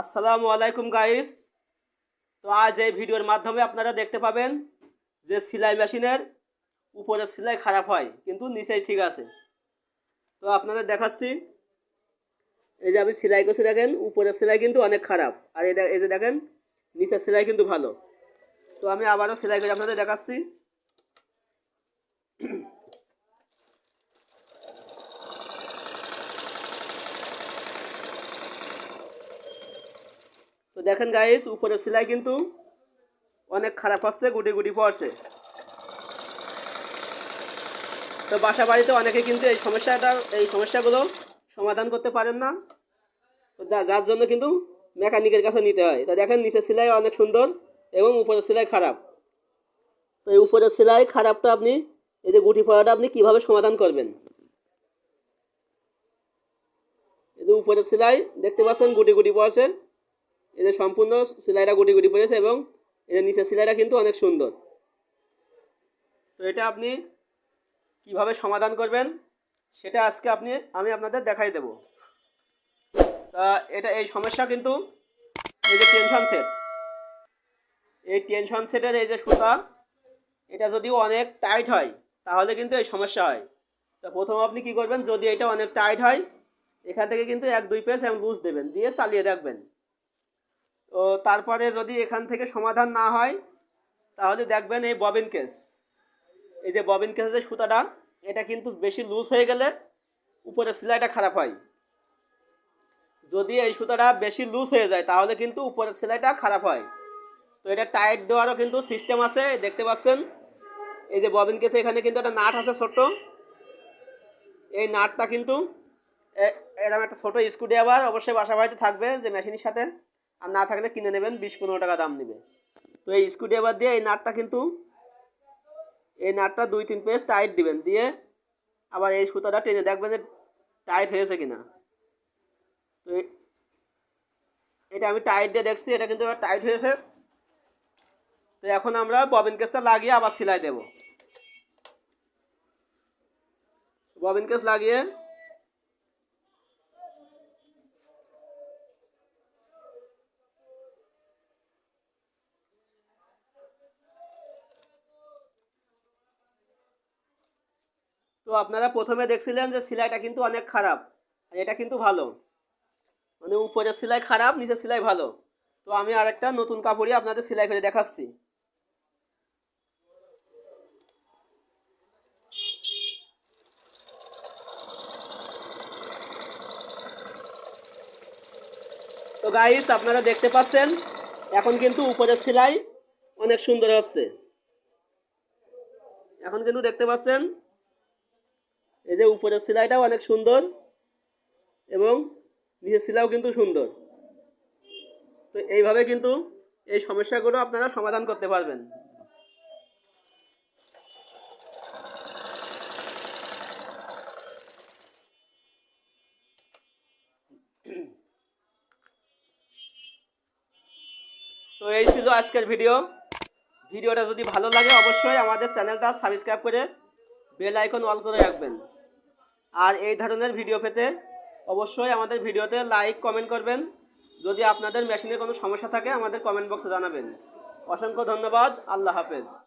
আসসালামু আলাইকুম গাইস। তো আজ এই ভিডিওর মাধ্যমে আপনারা দেখতে পাবেন যে সেলাই মেশিনের উপরের সেলাই খারাপ হয়, কিন্তু নিচেই ঠিক আছে। তো আপনাদের দেখাচ্ছি। এই যে আমি সেলাই করছি দেখেন, উপরের সেলাই কিন্তু অনেক খারাপ। আর এই যে দেখেন, নিচের সেলাই কিন্তু ভালো। তো আমি আবারও সেলাই করে আপনাদের দেখাচ্ছি। দেখেন গাইস উপরের সেলাই কিন্তু অনেক খারাপ হচ্ছে, গুটি গুটি পড়ছে। তো বাসা বাড়িতে অনেকে কিন্তু এই সমস্যাটা, এই সমস্যাগুলো সমাধান করতে পারেন না। তো যার জন্য কিন্তু মেকানিকের কাছে নিতে হয়। তো দেখেন, নিচের সেলাই অনেক সুন্দর এবং উপরের সেলাই খারাপ। তো এই উপরের সেলাই খারাপটা আপনি, এই যে গুটি পড়াটা আপনি কীভাবে সমাধান করবেন? এই যে উপরের সেলাই, দেখতে পাচ্ছেন, গুটি গুটি পড়ছে। যে সম্পূর্ণ সেলাইটা গুটি গুটি পড়েছে এবং এদের নিচের সেলাইটা কিন্তু অনেক সুন্দর। তো এটা আপনি কীভাবে সমাধান করবেন সেটা আজকে আপনি, আমি আপনাদের দেখাই দেব। তা এটা, এই সমস্যা কিন্তু এই যে টেনশন সেট এই টেনশন সেটের এই যে সুতা, এটা যদি অনেক টাইট হয়, তাহলে কিন্তু এই সমস্যা হয়। তা প্রথম আপনি কি করবেন, যদি এটা অনেক টাইট হয়, এখান থেকে কিন্তু এক দুই পেজ লুজ দেবেন, দিয়ে চালিয়ে রাখবেন। তো তারপরে যদি এখান থেকে সমাধান না হয়, তাহলে দেখবেন এই ববিন কেস। এই যে ববিন কেসের সুতাটা, এটা কিন্তু বেশি লুজ হয়ে গেলে উপরে সেলাইটা খারাপ হয়। যদি এই সুতাটা বেশি লুজ হয়ে যায়, তাহলে কিন্তু উপরের সেলাইটা খারাপ হয়। তো এটা টাইট দেওয়ারও কিন্তু সিস্টেম আছে, দেখতে পাচ্ছেন? এই যে ববিন কেসে এখানে কিন্তু একটা নাট আছে ছোট্ট। এই নাটটা কিন্তু এরকম একটা ছোটো স্ক্রুড্রাইভার অবশ্যই বাসা বাড়িতে থাকবে যে মেশিনের সাথে। আর না থাকলে কিনে নেবেন, বিশ পনেরো টাকা দাম নেবে। তো এই স্ক্রুড্রাইভার দিয়ে এই নাটটা কিন্তু, এই নাটটা দুই তিন পেজ টাইট দিবেন। দিয়ে আবার এই সুতাটা টেনে দেখবেন যে টাইট হয়েছে কিনা। তো এটা আমি টাইট দিয়ে দেখছি, এটা কিন্তু এবার টাইট হয়েছে। তো এখন আমরা ববিন কেসটা লাগিয়ে আবার সেলাই দেব। ববিন কেস লাগিয়ে তো আপনারা প্রথমে দেখছিলেন যে সেলাইটা কিন্তু অনেক খারাপ, আর এটা কিন্তু ভালো। মানে উপরের সেলাই খারাপ, নিচের সেলাই ভালো। তো আমি আরেকটা নতুন কাপড়ই আপনাদের সেলাই করে দেখাচ্ছি। তো গাইস আপনারা দেখতে পাচ্ছেন, এখন কিন্তু উপরের সেলাই অনেক সুন্দর হচ্ছে। এখন কিন্তু দেখতে পাচ্ছেন এই যে উপরের সেলাইটাও অনেক সুন্দর এবং নিচের সেলাইও কিন্তু সুন্দর। তো এইভাবে কিন্তু এই সমস্যাগুলো আপনারা সমাধান করতে পারবেন। তো এই ছিল আজকের ভিডিও। ভিডিওটা যদি ভালো লাগে অবশ্যই আমাদের চ্যানেলটা সাবস্ক্রাইব করে বেল আইকন অল করে রাখবেন। আর এই ধরনের ভিডিও পেতে অবশ্যই আমাদের ভিডিওতে লাইক কমেন্ট করবেন। যদি আপনাদের মেশিনে কোনো সমস্যা থাকে, আমাদের কমেন্ট বক্সে জানাবেন। অসংখ্য ধন্যবাদ। আল্লাহ হাফেজ।